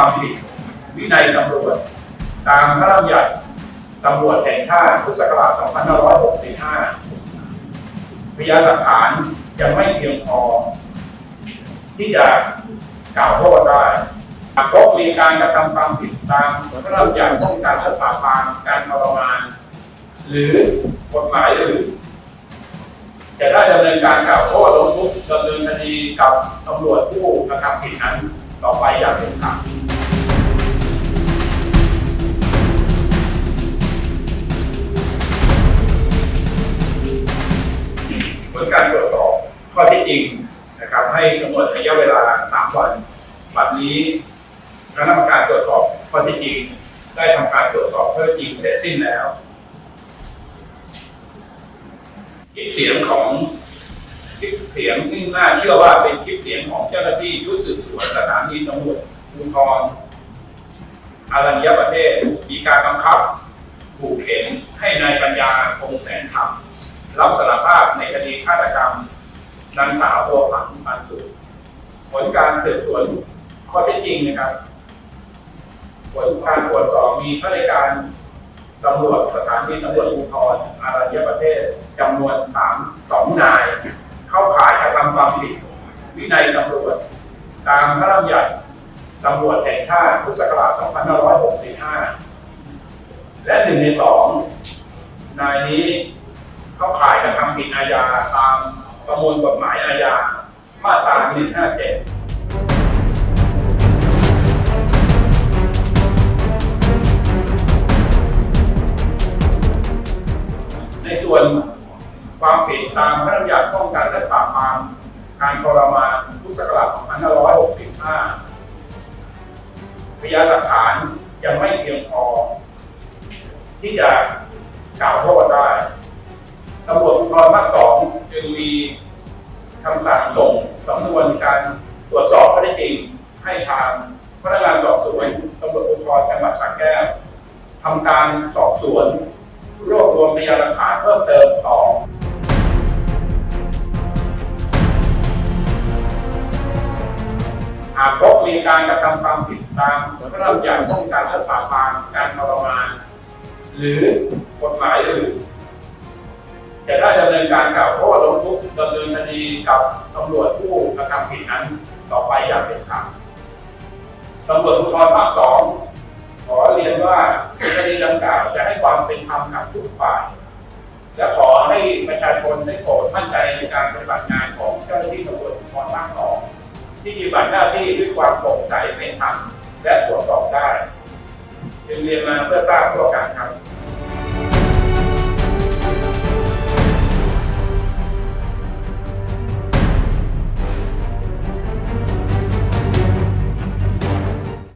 ความผิด วินัยตำรวจ ตามพระราชบัญญัติตำรวจแห่งชาติพุทธศักราช2565พยานหลักฐานยังไม่เพียงพอ ที่จะกล่าวโทษได้หากพบมีการกระทำความผิดตามพระราชบัญญัติป้องกันและปราบปรามการทรมาน หรือกฎหมายอื่นจะได้ดำเนินการกล่าวโทษลงทุกดำเนินคดีกับตำรวจผู้กระทำผิดนั้นต่อไปอย่างเป็นธรรม การตรวจสอบข้อที่จริงนะครับ ให้กำหนดระยะเวลา 3 วันบัดนี้คณะกรรมการตรวจสอบข้อที่จริง ได้ทำการตรวจสอบข้อท็จจริงเสร็จสิ้นแล้วคลิปเสียงของคลิปเสียงนี่น่าเชื่อว่าเป็นคลิปเสียงของเจ้าหน้าที่ชุดสืบสวนสถานีตำรวจภูธรอารัญญประเทศมีการบังคับผูกเข็นให้นายปัญญาคงแสนธรรมรับสารภาพในคดีฆาตกรรม นางสาวบัวผันปันสุผลการสืบสวนข้อเท็จจริงนะครับผลการตรวจสอบมีข้าราชการตำรวจสถานีตำรวจภูธรอารัญญประเทศจำนวนสามสองนาย เข้าข่ายกระทำความผิด วินัยตำรวจ ตามพระราชบัญญัติตำรวจแห่งชาติพุทธศักราช2565 และหนึ่งในสองนายนี้เข้าข่ายกระทำผิดอาญาตาม ประมวลกฎหมายอาญา มาตรา157ในส่วนความผิดตามพระราชบัญญัติป้องกันและปราบปรามการทรมานพุทธศักราช2565 พยานหลักฐานยังไม่เพียงพอที่จะกล่าวโทษได้ ทำการสอบสวนรวบรวมพยานหลักฐานเพิ่มเติมต่อหากพบมีการกระทำความผิดตามพระราชบัญญัติป้องกันและปราบปรามการทรมานหรือกฎหมายอื่นจะได้ดำเนินการกล่าวโทษลงทุกดำเนินคดีกับตำรวจผู้กระทำผิดนั้นต่อไปอย่างเป็นธรรมตำรวจภูธรภาคสอง เรียนว่าคดีดังกล่าวจะให้ความเป็นธรรมกับทุกฝ่ายและขอให้ประชาชนได้โปรดมั่นใจในการปฏิบัติงานของเจ้าหน้าที่ตำรวจภูธรภาคสองที่ปฏิบัติหน้าที่ด้วยความโปร่งใสเป็นธรรมและตรวจสอบได้จึงเรียนมาเพื่อทราบข้อ